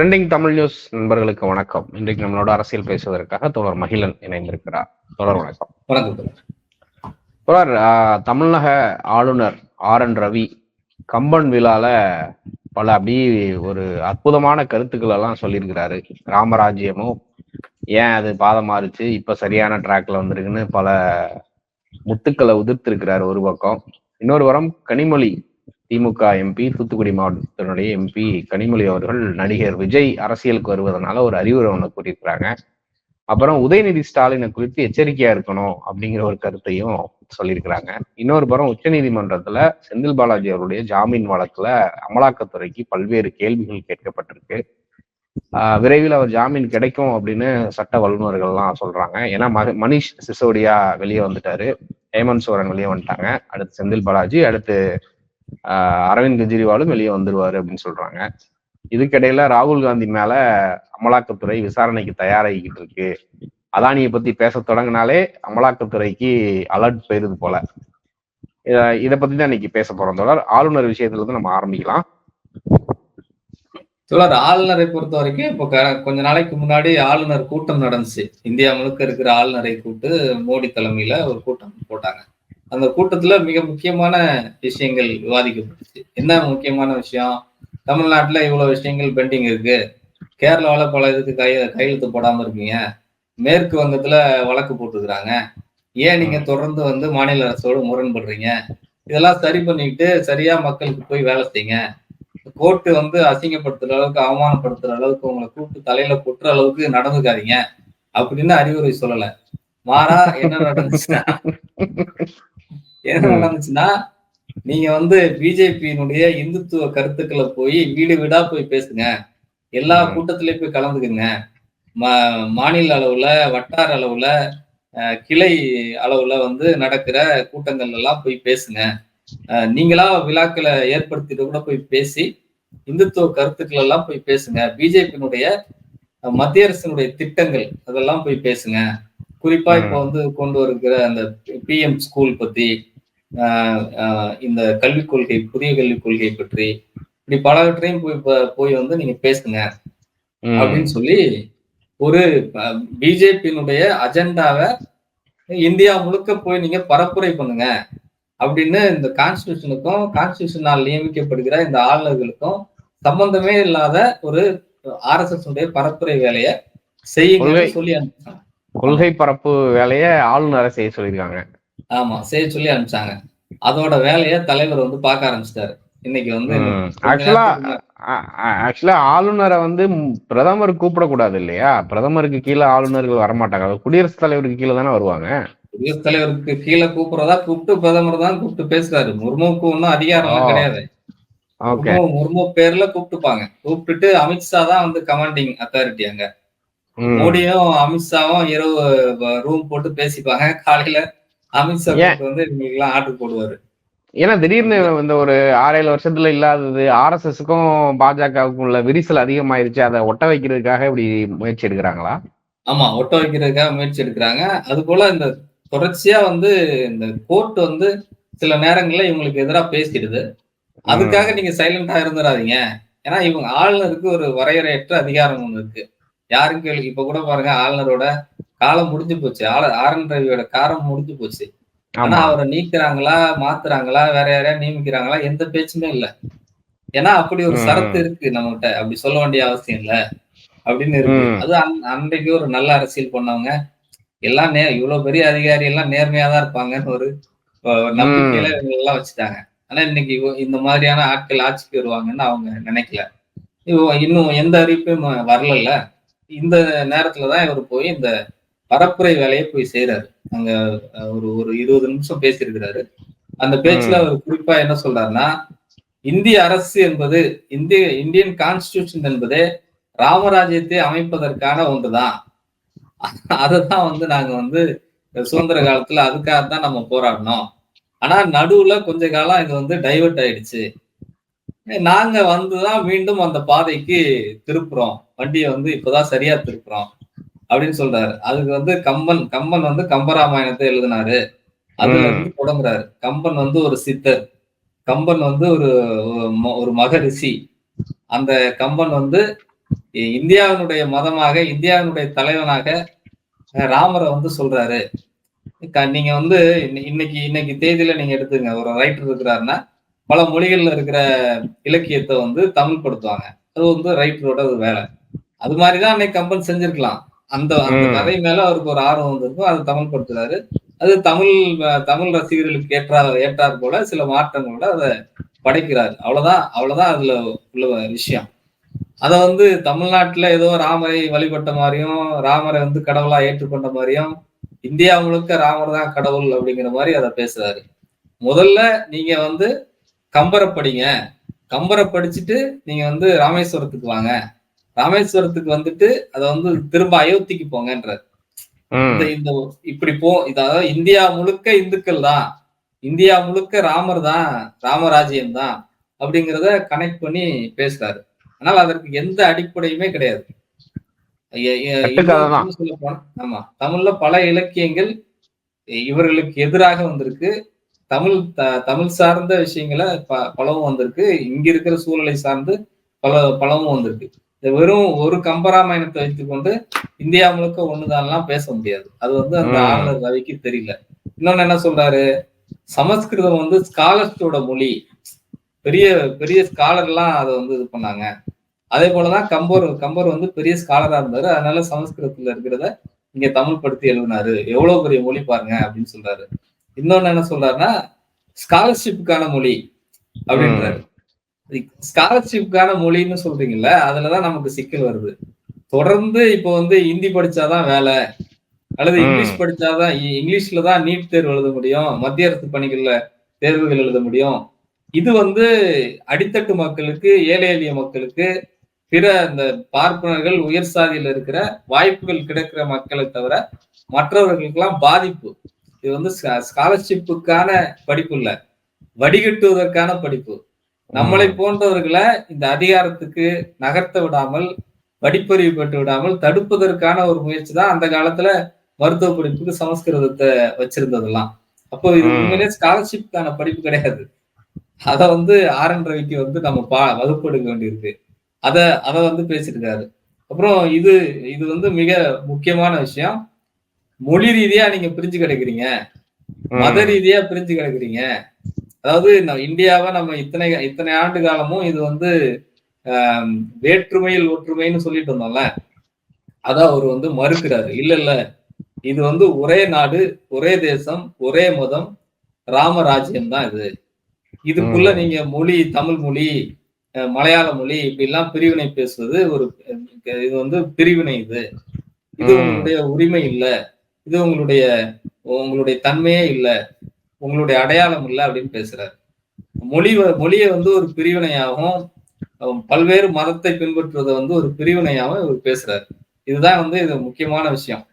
Trending Tamil news நண்பர்களுக்கு வணக்கம். இன்றைக்கு நம்மளோட அரசியல் பேசுவதற்காக தோழர் மகிழன் இணைந்திருக்கிறார். தோழர் வணக்கம். தோழர். தமிழக ஆளுநர் ஆர். என். ரவி கம்பன் விழால பல அப்படி ஒரு அற்புதமான கருத்துக்கள் எல்லாம் சொல்லியிருக்கிறாரு. ராமராஜ்யமும் ஏன் அது பாதம் மாறுச்சு? இப்ப சரியான ட்ராக்ல வந்திருக்குன்னு பல முத்துக்களை உதிர்த்திருக்கிறாரு ஒரு பக்கம். இன்னொரு புறம் கனிமொழி திமுக எம்பி தூத்துக்குடி மாவட்டத்தினுடைய எம்பி கனிமொழி அவர்கள் நடிகர் விஜய் அரசியலுக்கு வருவதனால ஒரு அறிவுரை ஒன்று கூறியிருக்கிறாங்க. அப்புறம் உதயநிதி ஸ்டாலினை குறித்து எச்சரிக்கையா இருக்கணும் அப்படிங்கிற ஒரு கருத்தையும் சொல்லியிருக்கிறாங்க. இன்னொரு புறம் உச்சநீதிமன்றத்துல செந்தில் பாலாஜி அவருடைய ஜாமீன் வழக்குல அமலாக்கத்துறைக்கு பல்வேறு கேள்விகள் கேட்கப்பட்டிருக்கு. ஆஹ் விரைவில் அவர் ஜாமீன் கிடைக்கும் அப்படின்னு சட்ட வல்லுநர்கள்லாம் சொல்றாங்க. ஏன்னா ம- மனிஷ் சிசோடியா வெளியே வந்துட்டாரு. ஹேமந்த் சோரன் வெளியே வந்துட்டாங்க. அடுத்து செந்தில் பாலாஜி அடுத்து அரவிந்த் கெஜ்ரிவாலும் வெளியே வந்துருவாரு அப்படின்னு சொல்றாங்க. இதுக்கிடையில ராகுல் காந்தி மேல அமலாக்கத்துறை விசாரணைக்கு தயாராகிக்கிட்டு இருக்கு. அதானியை பத்தி பேச தொடங்கினாலே அமலாக்கத்துறைக்கு அலர்ட் போயிருது போல. இத- பத்தி தான் இன்னைக்கு பேச போறோம் தொடர் ஆளுநர் விஷயத்துல இருந்து நம்ம ஆரம்பிக்கலாம். தொடர் ஆளுநரை பொறுத்த வரைக்கும் இப்போ கொஞ்ச நாளைக்கு முன்னாடி ஆளுநர் கூட்டம் நடந்துச்சு. இந்தியா முழுக்க இருக்கிற ஆளுநரை கூப்பிட்டு மோடி தலைமையில ஒரு கூட்டம் போட்டாங்க. அந்த கூட்டத்துல மிக முக்கியமான விஷயங்கள் விவாதிக்கப்பட்டுச்சு. என்ன முக்கியமான விஷயம்? தமிழ்நாட்டுல இவ்வளவு விஷயங்கள் பெண்டிங் இருக்கு. கேரளாவுல பல இதுக்கு கை கையெழுத்து போடாம இருக்கீங்க. மேற்கு வங்கத்துல வழக்கு போட்டுக்கிறாங்க. ஏன் நீங்க தொடர்ந்து வந்து மாநில அரசோடு முரண்படுறீங்க? இதெல்லாம் சரி பண்ணிட்டு சரியா மக்களுக்கு போய் வேலை செய்யுங்க. கோர்ட்டு வந்து அசிங்கப்படுத்துற அளவுக்கு அவமானப்படுத்துற அளவுக்கு உங்களை கூப்பிட்டு தலையில கொட்டுற அளவுக்கு நடந்துக்காதீங்க. அப்படின்னு அறிவுரை சொல்லல. மாறா என்ன நடந்துச்சுன்னா என்ன நடந்துச்சுன்னா நீங்க வந்து பிஜேபியினுடைய இந்துத்துவ கருத்துக்களை போய் வீடு வீடா போய் பேசுங்க. எல்லா. கூட்டத்திலயும் போய் கலந்துக்குங்க. மாநில அளவுல வட்டார அளவுல கிளை அளவுல வந்து நடக்கிற கூட்டங்கள் எல்லாம் போய் பேசுங்க. நீங்களா விழாக்களை ஏற்படுத்திட்டு கூட போய் பேசி இந்துத்துவ கருத்துக்கள் எல்லாம் போய் பேசுங்க. பிஜேபியினுடைய மத்திய அரசினுடைய திட்டங்கள் அதெல்லாம் போய் பேசுங்க. குறிப்பா இப்போ வந்து கொண்டு வருகிற அந்த பிஎம் ஸ்கூல் பத்தி இந்த கல்விக் கொள்கை புதிய கல்விக் கொள்கை பற்றி இப்படி பலவற்றையும் போய் போய் வந்து நீங்க பேசுங்க. அப்படின்னு சொல்லி ஒரு பிஜேபியினுடைய அஜெண்டாவை இந்தியா முழுக்க போய் நீங்க பரப்புரை பண்ணுங்க. அப்படின்னு இந்த கான்ஸ்டியூஷனுக்கும் கான்ஸ்டியூஷனால் நியமிக்கப்படுகிற இந்த ஆளுநர்களுக்கும் சம்பந்தமே இல்லாத ஒரு ஆர்எஸ்எஸ் உடைய பரப்புரை வேலையை செய்யுங்கன்னு கொள்கை- சொல்லி கொள்கை பரப்பு வேலைய ஆளுநரை செய்ய சொல்லியிருக்காங்க. ஆமா செய்ய சொல்லி அனுப்பிச்சாங்க. அதோட வேலையை தலைவர் வந்து பார்க்க ஆரம்பிச்சிட்டாரு. இன்னைக்கு வந்து ஆக்சுவலா ஆக்சுவலா ஆளுநரை வந்து பிரதமர் கூப்பிடக்கூடாது இல்லையா? பிரதமருக்கு கீழே ஆளுநர்கள் வரமாட்டாங்க. குடியரசுத் தலைவருக்கு கீழே தானே வருவாங்க? குடியரசுத் தலைவருக்கு கீழே கூப்பிடுறதா கூப்பிட்டு பிரதமர் தான் கூப்பிட்டு பேசுறாரு. முர்முவுக்கு ஒன்றும் அதிகாரம். கிடையாது. முர்மு பேர்ல கூப்பிட்டுப்பாங்க. கூப்பிட்டுட்டு அமித்ஷா தான் வந்து கமாண்டிங் அத்தாரிட்டி அங்க. மோடியும் அமித்ஷாவும் இரவு ரூம் போட்டு பேசிப்பாங்க. காலையில அமித்ஷா வந்து எல்லாம் ஆர்டர் போடுவாரு. ஏன்னா திடீர்னு இந்த ஒரு ஆறேழு வருஷத்துல இல்லாதது ஆர்எஸ்எஸ்க்கும் பாஜகவுக்கும் உள்ள விரிசல் அதிகமாயிருச்சு. அதை ஒட்ட வைக்கிறதுக்காக இப்படி முயற்சி எடுக்கிறாங்களா? ஆமா ஒட்ட வைக்கிறதுக்காக முயற்சி எடுக்கிறாங்க. அது போல இந்த தொடர்ச்சியா வந்து இந்த கோர்ட் வந்து சில நேரங்கள்ல இவங்களுக்கு எதிராக பேசிடுது. அதுக்காக நீங்க சைலண்டா இருந்துடாதீங்க ஏன்னா இவங்க ஆளுநருக்கு ஒரு வரையறையற்ற அதிகாரம் ஒண்ணு இருக்கு. யாரும் கேள்வி இப்ப கூட பாருங்க ஆளுநரோட காலம் முடிஞ்சு போச்சு. ஆள ஆர் என் ரவியோட காலம் முடிஞ்சு போச்சு. ஆனா அவரை நீக்குறாங்களா மாத்துறாங்களா வேற யாரையா நியமிக்கிறாங்களா எந்த பேச்சுமே இல்ல. ஏன்னா அப்படி ஒரு. சரத்து இருக்கு நம்மகிட்ட. அப்படி சொல்ல வேண்டிய அவசியம் இல்ல. அப்படின்னு இருக்கு. அது அன்- அன்றைக்கு ஒரு நல்ல அரசியல் பண்ணவங்க. எல்லாம் நே இவ்வளவு பெரிய அதிகாரி எல்லாம் நேர்மையா தான் இருப்பாங்கன்னு ஒரு நம்பிக்கையில இவங்க எல்லாம் வச்சுட்டாங்க. ஆனா இன்னைக்கு இந்த மாதிரியான ஆட்கள் ஆட்சிக்கு வருவாங்கன்னு அவங்க நினைக்கல. இன்னும் எந்த அறிவிப்பும் வரல இந்த நேரத்துலதான் இவர் போய் இந்த பரப்புரை வேலையை போய் செய்யறாரு அங்க ஒரு ஒரு இருபது நிமிஷம் பேசியிருக்கிறாரு. அந்த பேச்சுல அவர் குறிப்பா என்ன சொல்றாருன்னா இந்திய அரசு என்பது இந்திய இந்தியன் கான்ஸ்டிடியூஷன் என்பதே ராமராஜ்யத்தை அமைப்பதற்கான ஒன்றுதான். அதுதான் வந்து நாங்க வந்து சுதந்திர காலத்துல அதுக்காக தான் நம்ம போராடினோம் ஆனா நடுவுல கொஞ்ச காலம் இது வந்து டைவர்ட் ஆயிடுச்சு. நாங்க வந்துதான் மீண்டும் அந்த பாதைக்கு திருப்புறோம். வண்டியை வந்து இப்பதான் சரியா திருப்புறோம். அப்படின்னு சொல்றாரு. அதுக்கு வந்து கம்பன் கம்பன் வந்து கம்பராமாயணத்தை எழுதினாரு. அதுல. இருந்து தொடங்குறாரு. கம்பன் வந்து ஒரு சித்தர். கம்பன் வந்து ஒரு ஒரு மகரிஷி. அந்த கம்பன் வந்து இந்தியாவினுடைய மதமாக இந்தியாவினுடைய தலைவனாக ராமரை வந்து சொல்றாரு. நீங்க வந்து இன்னை- இன்னைக்கு இன்னைக்கு தேதியில நீங்க எடுத்துங்க ஒரு ரைட்டர் இருக்கிறாருன்னா பல மொழிகள்ல இருக்கிற இலக்கியத்தை வந்து தமிழ் படுத்துவாங்க அது வந்து ரைட்டரோட ஒரு வேலை. அது மாதிரிதான் அன்னைக்கு கம்பன் செஞ்சிருக்கலாம். அந்த அந்த. கதை மேல அவருக்கு ஒரு ஆர்வம் வந்திருக்கும். அது தமிழ் படுத்துறாரு அது தமிழ் தமிழ் ரசிகர்களுக்கு ஏற்றா ஏற்றார் போல சில மாற்றங்களோட அதை படைக்கிறாரு. அவ்வளவுதான் அவ்வளவுதான் அதுல உள்ள விஷயம். அத வந்து தமிழ்நாட்டுல ஏதோ ராமரை வழிபட்ட மாதிரியும் ராமரை வந்து கடவுளா ஏற்றுக்கொண்ட மாதிரியும் இந்தியா முழுக்க ராமர் தான் கடவுள் அப்படிங்கிற மாதிரி அதை பேசுறாரு. முதல்ல நீங்க வந்து கம்பரை படிங்க. கம்பரை படிச்சுட்டு நீங்க வந்து ராமேஸ்வரத்துக்கு வாங்க. ராமேஸ்வரத்துக்கு வந்துட்டு அதை வந்து திரும்ப அயோத்திக்கு போங்கன்றார். இந்த இப்படி போ இதாவது இந்தியா முழுக்க இந்துக்கள் தான். இந்தியா முழுக்க ராமர் தான் ராமராஜ்யம் தான் அப்படிங்கிறத கனெக்ட் பண்ணி பேசுறாரு. ஆனால் அதற்கு எந்த அடிப்படையுமே கிடையாது. ஆமா தமிழ்ல பல இலக்கியங்கள் இவர்களுக்கு எதிராக வந்திருக்கு. தமிழ் த- தமிழ் சார்ந்த விஷயங்களை ப- பலவும் வந்திருக்கு. இங்க இருக்கிற சூழலை சார்ந்து பல பலவும் வந்திருக்கு. இது வெறும் ஒரு கம்பராமாயணத்தை வைத்துக்கொண்டு இந்தியா முழுக்க ஒண்ணுதான்லாம் பேச முடியாது. அது வந்து அந்த. ஆளுநர் ரவிக்கு தெரியல. இன்னொன்னு என்ன சொல்றாரு? சமஸ்கிருதம் வந்து ஸ்காலர்ஸோட மொழி. பெரிய பெரிய ஸ்காலர்லாம் அதை வந்து இது பண்ணாங்க. அதே போலதான் கம்பர் கம்பர் வந்து பெரிய ஸ்காலரா இருந்தாரு. அதனால சமஸ்கிருதத்துல இருக்கிறத இங்க தமிழ் படுத்தி எழுதினாரு. எவ்வளவு பெரிய மொழி பாருங்க அப்படின்னு சொல்றாரு. இன்னொன்னு என்ன சொல்றாருன்னா ஸ்காலர்ஷிப்புக்கான மொழி அப்படின்றாரு. ஸ்காலர்ஷிப்புக்கான மொழின்னு சொல்றீங்கல்ல அதுலதான் நமக்கு சிக்கல் வருது. தொடர்ந்து இப்போ வந்து ஹிந்தி படிச்சாதான் வேலை அல்லது. இங்கிலீஷ் படிச்சாதான் இங்கிலீஷ்ல தான் நீட் தேர்வு எழுத முடியும் மத்திய அரசு பணிகள்ல தேர்வுகள் எழுத முடியும். இது வந்து அடித்தட்டு மக்களுக்கு ஏழை எளிய மக்களுக்கு பிற இந்த பார்ப்பனர்கள் உயர் சாதியில இருக்கிற வாய்ப்புகள் கிடைக்கிற மக்களை தவிர மற்றவர்களுக்கெல்லாம் பாதிப்பு. இது வந்து ஸ்காலர்ஷிப்புக்கான படிப்பு இல்ல வடிகட்டுவதற்கான படிப்பு. நம்மளை போன்றவர்களை இந்த அதிகாரத்துக்கு நகர்த்த விடாமல் படிப்பறிவு பெற்று விடாமல் தடுப்பதற்கான ஒரு முயற்சி தான் அந்த காலத்துல மருத்துவ படிப்புக்கு சமஸ்கிருதத்தை வச்சிருந்ததெல்லாம். அப்போ இது. உண்மையிலே ஸ்காலர்ஷிப்கான படிப்பு கிடையாது. அத வந்து ஆர் என் ரவிக்கு வந்து நம்ம பா வகுப்பு எடுக்க வேண்டியிருக்கு. அத அத வந்து பேசியிருக்காரு. அப்புறம் இது இது வந்து மிக முக்கியமான விஷயம். மொழி ரீதியா நீங்க பிரிஞ்சு கிடைக்கிறீங்க. மத ரீதியா பிரிஞ்சு கிடக்குறீங்க. அதாவது நம்ம இந்தியாவை நம்ம இத்தனை இத்தனை ஆண்டு காலமும் இது வந்து வேற்றுமையில் ஒற்றுமைன்னு சொல்லிட்டு இருந்தோம்ல அதான் அவர் வந்து மறுக்கிறாரு. இல்ல இல்ல. இது வந்து ஒரே நாடு ஒரே தேசம் ஒரே மதம் ராமராஜ்யம் தான் இது. இதுக்குள்ள. நீங்க மொழி தமிழ் மொழி மலையாள மொழி இப்படி எல்லாம் பிரிவினை பேசுவது ஒரு இது வந்து பிரிவினை இது. இது. உங்களுடைய உரிமை இல்ல. இது உங்களுடைய உங்களுடைய தன்மையே இல்ல. உங்களுடைய அடையாளம் இல்ல அப்படின்னு பேசுறாரு. மொழி மொழியை வந்து ஒரு பிரிவினையாகவும் பல்வேறு மதத்தை பின்பற்றுவதை வந்து ஒரு பிரிவினையாகவும் இவர் பேசுறாரு. இதுதான் வந்து இது முக்கியமான விஷயம்.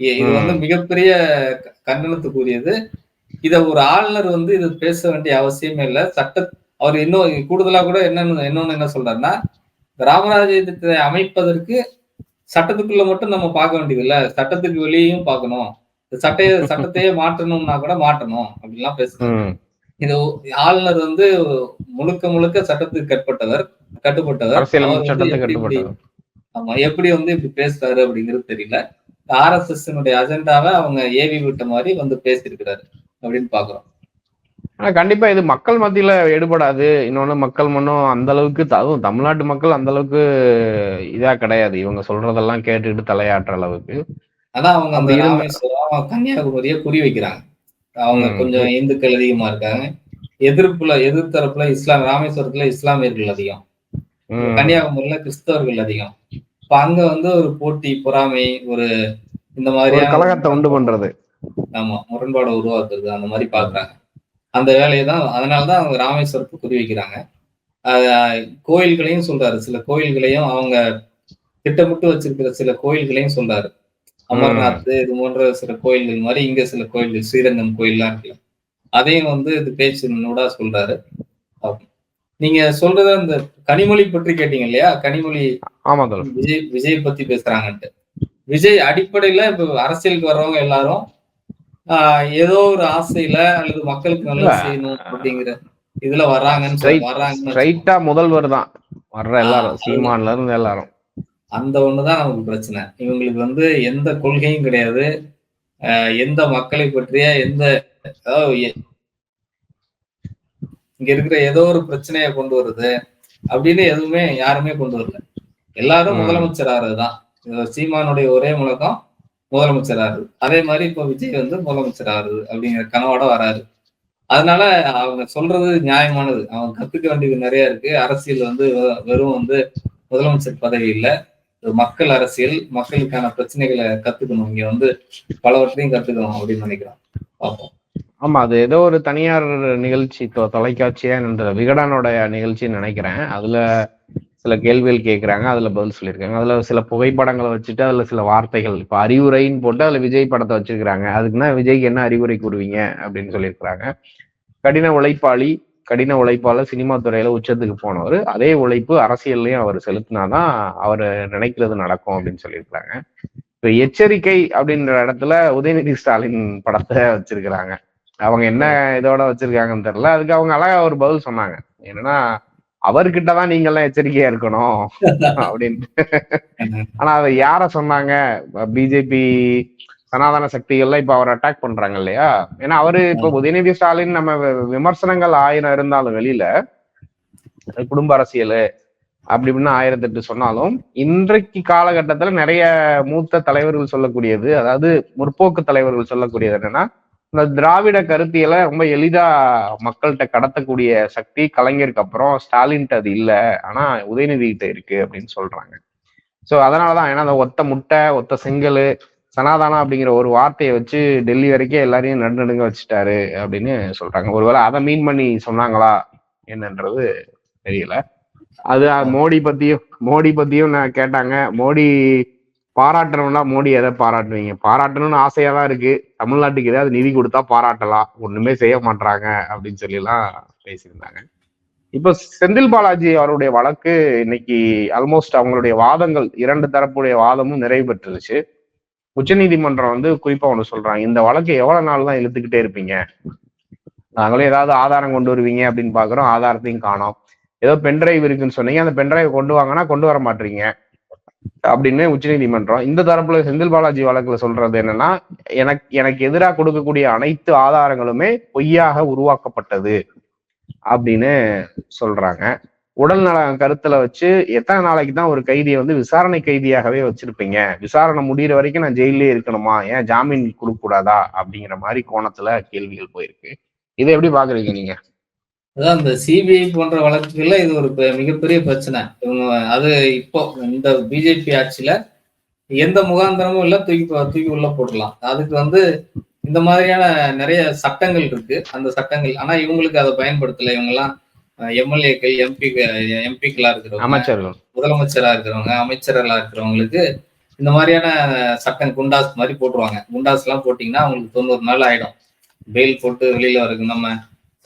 இது வந்து மிகப்பெரிய கண்டனத்துக்குரியது. இத ஒரு ஆளுநர் வந்து இது பேச வேண்டிய அவசியமே இல்ல. சட்ட அவர் இன்னும் கூடுதலா கூட என்னன்னு இன்னொன்னு என்ன சொல்றாருன்னா ராமராஜ்யத்தை அமைப்பதற்கு சட்டத்துக்குள்ள மட்டும் நம்ம பார்க்க வேண்டியது இல்ல சட்டத்துக்கு வெளியேயும் பார்க்கணும். சட்டைய சட்டத்தையே மாற்றணும்னா கூட மாற்றணும் அப்படின்லாம் பேசுறாரு ம். இது ஆளுநர் வந்து முழுக்க முழுக்க சட்டத்துக்கு கட்டுப்பட்டவர் கட்டுப்பட்டவர். ஆமா எப்படி வந்து இப்படி பேசுறாரு அப்படிங்கிறது தெரியல. ஆர்எஸ்எஸ் அஜெண்டாவை அவங்க ஏவி விட்ட மாதிரி வந்து பேசியிருக்கிறாரு அப்படின்னு பாக்குறோம். ஆனா கண்டிப்பா இது மக்கள் மத்தியில எடுபடாது. இன்னொன்னு மக்கள் மன்னும் அந்த அளவுக்கு அதுவும் தமிழ்நாட்டு மக்கள் அந்த அளவுக்கு இதா கிடையாது. இவங்க சொல்றதெல்லாம் கேட்டுக்கிட்டு தலையாட்டுற அளவுக்கு. அதான் அவங்க அந்த ராமேஸ்வரம் கன்னியாகுமரிய குறி வைக்கிறாங்க. அவங்க. கொஞ்சம் இந்துக்கள் அதிகமா இருக்காங்க. எதிர்ப்புல எதிர்த்தரப்புல இஸ்லாம் ராமேஸ்வரத்துல இஸ்லாமியர்கள் அதிகம். கன்னியாகுமரியில கிறிஸ்தவர்கள் அதிகம். இப்ப அங்க வந்து ஒரு போட்டி பொறாமை ஒரு இந்த மாதிரியான கலகத்தை உண்டு பண்றது. ஆமா முரண்பாடை உருவாக்குறது அந்த மாதிரி பாக்குறாங்க. அந்த வேலையை தான் அதனாலதான் அவங்க ராமேஸ்வரத்தை குறி வைக்கிறாங்க. கோயில்களையும் சொல்றாரு. சில கோயில்களையும் அவங்க திட்டமிட்டு வச்சிருக்கிற சில கோயில்களையும் சொல்றாரு. அமர்நாத் இது போன்ற சில கோயில்கள் மாதிரி இங்க சில கோயில்கள் ஸ்ரீரங்கம் கோயில்லாம் இருக்குல்ல. அதையும் வந்து இது பேச்சு நூடா சொல்றாரு. நீங்க சொல்றத அந்த கனிமொழி பற்றி கேட்டீங்க இல்லையா? கனிமொழி விஜய் விஜய் பத்தி பேசுறாங்கன்ட்டு. விஜய் அடிப்படையில இப்ப அரசியலுக்கு வர்றவங்க எல்லாரும் ஏதோ ஒரு ஆசையில அல்லது மக்களுக்கு இல்ல. செய்யணும் அப்படிங்கிற இதுல வர்றாங்கன்னு ஸ்ட்ரைட்டா முதல்வர் தான். வர்ற எல்லாரும் சீமான்ல இருந்து எல்லாரும். அந்த ஒண்ணுதான் நமக்கு பிரச்சனை. இவங்களுக்கு வந்து எந்த கொள்கையும் கிடையாது. எந்த மக்களை பற்றிய எந்த இங்க இருக்கிற ஏதோ ஒரு பிரச்சனையை கொண்டு வருது அப்படின்னு எதுவுமே யாருமே கொண்டு வரல. எல்லாரும். முதலமைச்சர் ஆறதுதான் சீமானுடைய ஒரே முழக்கம் முதலமைச்சர் ஆறுது அதே மாதிரி இப்ப விஜய் வந்து முதலமைச்சர் ஆறுது அப்படிங்கிற கனவோட வராரு. அதனால அவங்க சொல்றது நியாயமானது. அவங்க கத்துக்க வேண்டியது நிறைய இருக்கு. அரசியல் வந்து வெறும் வந்து முதலமைச்சர் பதவி இல்ல. மக்கள் அரசியல் மக்களுக்கான பிரச்சனைகளை கத்துக்கணும். இங்க வந்து பலவற்றையும் கத்துக்கணும் அப்படின்னு நினைக்கிறோம் பார்ப்போம். ஆமா அது ஏதோ ஒரு தனியார் நிகழ்ச்சி தொ- தொலைக்காட்சியா என்ற விகடனோட நிகழ்ச்சின்னு நினைக்கிறேன். அதுல சில கேள்விகள் கேட்குறாங்க அதுல பதில் சொல்லியிருக்காங்க. அதுல சில புகைப்படங்களை வச்சுட்டு அதுல சில வார்த்தைகள் இப்ப அறிவுரைன்னு போட்டு அதுல விஜய் படத்தை வச்சிருக்கிறாங்க. அதுக்குன்னா விஜய்க்கு என்ன அறிவுரை கூறுவீங்க அப்படின்னு சொல்லியிருக்கிறாங்க. கடின உழைப்பாளி கடின உழைப்பால சினிமா துறையில உச்சத்துக்கு போனவர். அதே உழைப்பு அரசியல்லையும் அவர் செலுத்தினாதான் அவர் நினைக்கிறது நடக்கும் அப்படின்னு சொல்லியிருக்கிறாங்க. இப்ப எச்சரிக்கை அப்படின்ற இடத்துல உதயநிதி ஸ்டாலின் படத்தை வச்சிருக்கிறாங்க. அவங்க என்ன இதோட வச்சிருக்காங்கன்னு தெரியல. அதுக்கு அவங்க அழகா ஒரு பதில் சொன்னாங்க. என்னன்னா அவர்கிட்ட தான் நீங்க எல்லாம் எச்சரிக்கையா இருக்கணும் அப்படின்ட்டு ஆனா அதை யார சொன்னாங்க? பிஜேபி சனாதன சக்திகள்ல இப்ப அவர் அட்டாக் பண்றாங்க இல்லையா? ஏன்னா அவரு இப்ப உதயநிதி ஸ்டாலின் நம்ம விமர்சனங்கள் ஆயிரம் இருந்தாலும் வெளியில குடும்ப அரசியல் அப்படி இப்படின்னு ஆயிரத்தி எட்டு சொன்னாலும் இன்றைக்கு காலகட்டத்துல நிறைய மூத்த தலைவர்கள் சொல்லக்கூடியது அதாவது முற்போக்கு தலைவர்கள் சொல்லக்கூடியது என்னன்னா இந்த திராவிட கருத்தியலை ரொம்ப எளிதா மக்கள்கிட்ட கடத்தக்கூடிய சக்தி கலைஞருக்கு அப்புறம் ஸ்டாலின்ட்டு அது இல்ல ஆனா உதயநிதி கிட்ட இருக்கு அப்படின்னு சொல்றாங்க. சோ அதனாலதான் ஏன்னா அந்த ஒத்த முட்டை ஒத்த செங்கல் சனாதானம் அப்படிங்கிற ஒரு வார்த்தையை வச்சு டெல்லி வரைக்கும் எல்லாரையும் நடுநடுங்க வச்சுட்டாரு அப்படின்னு சொல்றாங்க. ஒருவேளை அதை மீன் பண்ணி சொன்னாங்களா என்னன்றது தெரியல. அது மோடி பத்தியும் மோடி பத்தியும் நான் கேட்டாங்க. மோடி பாராட்டணும்னா மோடி எதை பாராட்டுவீங்க? பாராட்டணும்னு ஆசையா தான் இருக்கு. தமிழ்நாட்டுக்கு ஏதாவது நிதி கொடுத்தா பாராட்டலாம். ஒண்ணுமே செய்ய மாட்டாங்க அப்படின்னு சொல்லி எல்லாம் பேசியிருந்தாங்க. இப்ப செந்தில் பாலாஜி அவருடைய வழக்கு இன்னைக்கு ஆல்மோஸ்ட் அவங்களுடைய வாதங்கள் இரண்டு தரப்புடைய வாதமும் நிறைவு பெற்றுருச்சு. உச்சநீதிமன்றம் வந்து குறிப்பா ஒண்ணு சொல்றாங்க. இந்த வழக்கு எவ்வளவு நாள் தான் இழுத்துக்கிட்டே இருப்பீங்க? நாங்களும் ஏதாவது ஆதாரம் கொண்டு வருவீங்க அப்படின்னு பாக்குறோம். ஆதாரத்தையும் காணோம். ஏதோ பென்டிரைவ் இருக்குன்னு சொன்னீங்க. அந்த பென்டிரைவ் கொண்டு வாங்கன்னா கொண்டு வர மாட்டீங்க அப்படின்னு உச்சநீதிமன்றம் இந்த தரப்புல செந்தில் பாலாஜி வழக்குல சொல்றது என்னன்னா எனக்கு எனக்கு எதிராக கொடுக்கக்கூடிய அனைத்து ஆதாரங்களுமே பொய்யாக உருவாக்கப்பட்டது அப்படின்னு சொல்றாங்க. உடல் நலம் கருத்துல வச்சு எத்தனை நாளைக்கு தான் ஒரு கைதியை வந்து விசாரணை கைதியாகவே வச்சிருப்பீங்க? விசாரணை முடிகிற வரைக்கும் நான் ஜெயிலே இருக்கணுமா? ஏன் ஜாமீன் கொடுக்க கூடாதா அப்படிங்கிற மாதிரி கோணத்துல கேள்விகள் போயிருக்கு. இதை எப்படி பாக்குறீங்க நீங்க? அதான் இந்த சிபிஐ போன்ற வழக்குகள்ல இது ஒரு மிகப்பெரிய பிரச்சனை. இவங்க அது இப்போ இந்த பிஜேபி ஆட்சியில எந்த முகாந்திரமும் இல்ல தூக்கி தூக்கி உள்ள போடலாம் அதுக்கு வந்து இந்த மாதிரியான நிறைய சட்டங்கள் இருக்கு. அந்த சட்டங்கள் ஆனா இவங்களுக்கு அதை பயன்படுத்தல. இவங்க எல்லாம் எம்எல்ஏக்கள் எம்பி எம்பிக்களா இருக்கிறவங்க அமைச்சர்கள். முதலமைச்சரா இருக்கிறவங்க அமைச்சர்களா இருக்கிறவங்களுக்கு இந்த மாதிரியான சட்டம் குண்டாஸ் மாதிரி போட்டுருவாங்க. குண்டாஸ் எல்லாம் போட்டீங்கன்னா அவங்களுக்கு தொண்ணூறு நாள் ஆயிடும். பெயில் போட்டு வெளியில வரைக்கும் நம்ம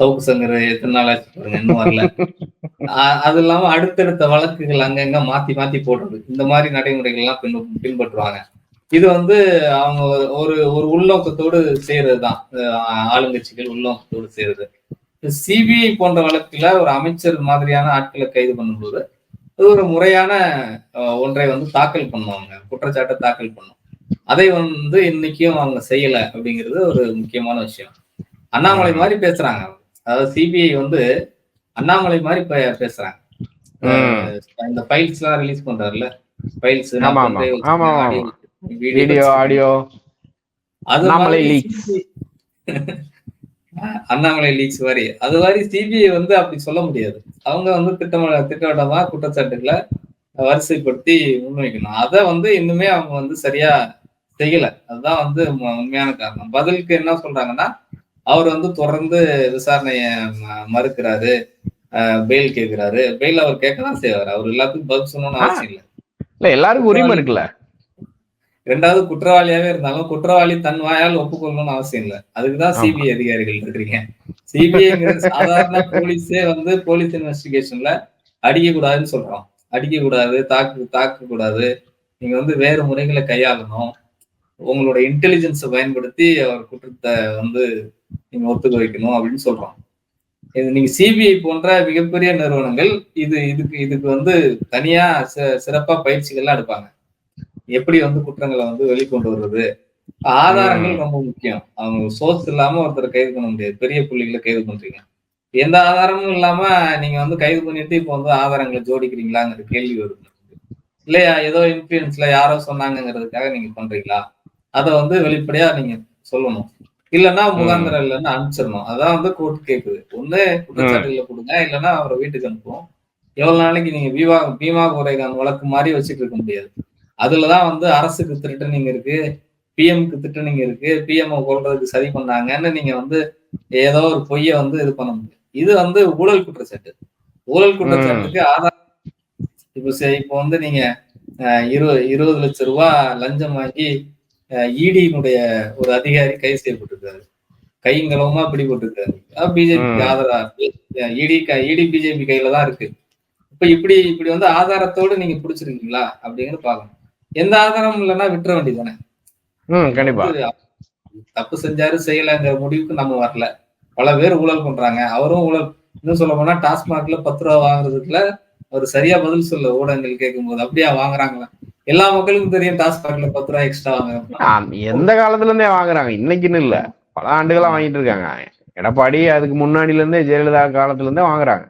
சவுக்கு சங்கர் எத்தனை நாள் ஆச்சு பாருங்க இன்னும் வரல. அது இல்லாம அடுத்தடுத்த வழக்குகள் அங்கங்க மாத்தி மாத்தி போடுறது. இந்த மாதிரி நடைமுறைகள் எல்லாம் பின் பின்பற்றுவாங்க. இது வந்து அவங்க ஒரு ஒரு உள்நோக்கத்தோடு செய்யறதுதான். ஆளுங்கட்சிகள் உள்நோக்கத்தோடு செய்யறது. சிபிஐ போன்ற வழக்குல ஒரு அமைச்சர் மாதிரியான ஆட்களை கைது பண்ணும்போது அது ஒரு முறையான ஒன்றை வந்து தாக்கல் பண்ணுவாங்க. குற்றச்சாட்டை தாக்கல் பண்ணும். அதை வந்து இன்னைக்கும் அவங்க செய்யல அப்படிங்கிறது ஒரு முக்கியமான விஷயம். அண்ணாமலை மாதிரி பேசுறாங்க. அதாவது சிபிஐ வந்து அண்ணாமலை மாதிரி பேசுறாங்க. இந்த ஃபைல்ஸ் எல்லாம் ரிலீஸ் பண்றாருல்ல ஃபைல்ஸ். வீடியோ ஆடியோ அது அண்ணாமலை லீக்ஸ் மாதிரி. அது மாதிரி சிபிஐ வந்து அப்படி சொல்ல முடியாது. அவங்க வந்து திட்டம் திட்டவட்டமா குற்றச்சாட்டுகளை வரிசைப்படுத்தி முன்வைக்கணும். அதை வந்து இன்னுமே அவங்க வந்து சரியா செய்யல. அதுதான் வந்து உண்மையான காரணம். பதிலுக்கு என்ன சொல்றாங்கன்னா அவர் வந்து தொடர்ந்து விசாரணையை மறுக்கிறாரு. பெயில் கேட்கிறாரு பெயில் அவர் கேட்கதான் செய்வார். அவர் எல்லாத்துக்கும் பதில் சொல்லணும்னு. அவசியம் இல்லை. இல்ல எல்லாருக்கும் உரிமை இருக்குல்ல. ரெண்டாவது குற்றவாளியாவே இருந்தாலும் குற்றவாளி தன் வாயால் ஒப்புக்கொள்ளணும்னு அவசியம் இல்லை. அதுக்குதான். சிபிஐ அதிகாரிகள் இருக்கிறீங்க. சிபிஐங்கிறது சாதாரண போலீஸே வந்து போலீஸ் இன்வெஸ்டிகேஷன்ல அடிக்க கூடாதுன்னு சொல்றோம். அடிக்க கூடாது தாக்கு தாக்க கூடாது நீங்க வந்து வேறு முறைகளை கையாளணும். உங்களோட இன்டெலிஜென்ஸை பயன்படுத்தி அவர் குற்றத்தை வந்து நீங்க ஒத்துக்க வைக்கணும் அப்படின்னு சொல்றோம். இது நீங்க சிபிஐ போன்ற மிகப்பெரிய நிறுவனங்கள் இது இதுக்கு இதுக்கு வந்து தனியா சிறப்பா பயிற்சிகள்லாம் எடுப்பாங்க. எப்படி வந்து குற்றங்களை வந்து வெளிக்கொண்டு வர்றது ஆதாரங்கள் ரொம்ப முக்கியம். அவங்க சோர்ஸ் இல்லாம ஒருத்தர் கைது பண்ண முடியாது. பெரிய புள்ளிகளை கைது பண்றீங்க. எந்த ஆதாரமும் இல்லாம நீங்க வந்து கைது பண்ணிட்டு இப்போ வந்து ஆதாரங்களை ஜோடிக்கிறீங்களாங்கிற கேள்வி வருது. இல்லையா? ஏதோ இன்ஃபுளுன்ஸ்ல யாரோ சொன்னாங்கங்கிறதுக்காக நீங்க பண்றீங்களா? அதை வந்து வெளிப்படையா நீங்க சொல்லணும். இல்லைன்னா முகாந்திரம் இல்லைன்னா அனுப்பிச்சிடணும். அதான் வந்து கோர்ட் கேக்குது. ஒண்ணு குற்றச்சாட்டுகளை கொடுங்க. இல்லைன்னா அவரை வீட்டுக்கு அனுப்புவோம். எவ்வளவு நாளைக்கு நீங்க பீமா பீமா குறைகான் வழக்கு மாதிரி வச்சுட்டு இருக்க முடியாது. அதுலதான் வந்து அரசுக்கு திட்டனிங் இருக்கு பிஎம்க்கு திட்டனிங் இருக்கு பிஎம் கொள்றதுக்கு சரி பண்ணாங்கன்னு நீங்க வந்து ஏதோ ஒரு பொய்ய வந்து இது பண்ண முடியும். இது வந்து ஊழல் குற்றச்சாட்டு. ஊழல் குற்றச்சாட்டுக்கு ஆதாரம் இப்போ இப்போ வந்து நீங்க இருபது இருபது லட்சம் ரூபாய் லஞ்சம் வாங்கி இடியினுடைய ஒரு அதிகாரி கைது செய்யப்பட்டிருக்காரு. கைங்களவுமா பிடிபட்டிருக்காரு. பிஜேபிக்கு ம். ஆதரவா? இடி இடி பிஜேபி கையில தான் இருக்கு. இப்ப இப்படி இப்படி வந்து ஆதாரத்தோடு நீங்க பிடிச்சிருக்கீங்களா அப்படிங்கிறது பார்க்கணும். எந்த ஆதாரமும் இல்லைன்னா விட்டுற வேண்டியதானே கண்டிப்பா. தப்பு செஞ்சாரு செய்யலைங்கிற முடிவுக்கு நம்ம வரல. பல பேர் ஊழல் பண்றாங்க. அவரும் ஊழல் இன்னும் சொல்ல போனா டாஸ்மாக்ல பத்து ரூபா வாங்குறதுக்குள்ள அவர் சரியா பதில் சொல்ல ஊடகங்கள் கேட்கும்போது அப்படியா வாங்குறாங்களா? எல்லா மக்களுக்கும் தெரியும் டாஸ்மாக்ல பத்து ரூபா எக்ஸ்ட்ரா வாங்குறாங்க. எந்த காலத்துல இருந்தே வாங்குறாங்க இன்னைக்குன்னு இல்ல. பல ஆண்டுகளா வாங்கிட்டு இருக்காங்க. எடப்பாடி அதுக்கு முன்னாடில இருந்தே ஜெயலலிதா காலத்துல இருந்தே வாங்குறாங்க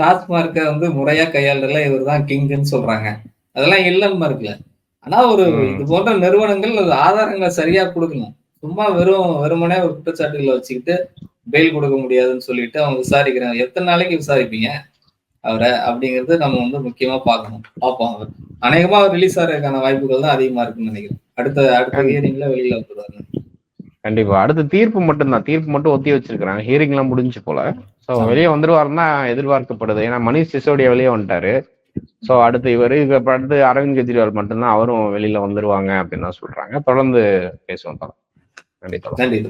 டாஸ்மார்க்க வந்து முறையா கையாளுறதுல இவர் தான் கிங்னு சொல்றாங்க. அதெல்லாம் இல்லைன்னு இருக்குல்ல. ஆனா ஒரு. இது போன்ற நிறுவனங்கள் ஆதாரங்களை சரியா கொடுக்கணும். சும்மா வெறும் வெறுமனே ஒரு குற்றச்சாட்டுகளை வச்சுக்கிட்டு பெயில் கொடுக்க முடியாதுன்னு சொல்லிட்டு அவங்க விசாரிக்கிறாங்க. எத்தனை நாளைக்கு விசாரிப்பீங்க அவரை அப்படிங்கிறது நம்ம வந்து முக்கியமா பார்க்கணும். பார்ப்போம் அவர். அநேகமா அவர் ரிலீஸ் ஆகிறதுக்கான வாய்ப்புகள் தான் அதிகமா இருக்குன்னு நினைக்கிறேன். அடுத்த அடுத்த ஹியரிங்ல வெளியில வந்துருவாரு கண்டிப்பா. அடுத்து தீர்ப்பு மட்டும்தான். தீர்ப்பு மட்டும் ஒத்தி வச்சிருக்காங்க ஹியரிங் எல்லாம் முடிஞ்சு போல. சோ. வெளியே வந்துருவாருன்னா எதிர்பார்க்கப்படுது. ஏன்னா மணிஷ் சிசோடியா வெளியே வந்துட்டாரு. சோ அடுத்து இவரு இப்போ அடுத்து அரவிந்த் கெஜ்ரிவால் மட்டும்தான் அவரும் வெளியில வந்துருவாங்க அப்படின்னு தான் சொல்றாங்க. தொடர்ந்து பேசுவோம் கண்டிப்பா நன்றி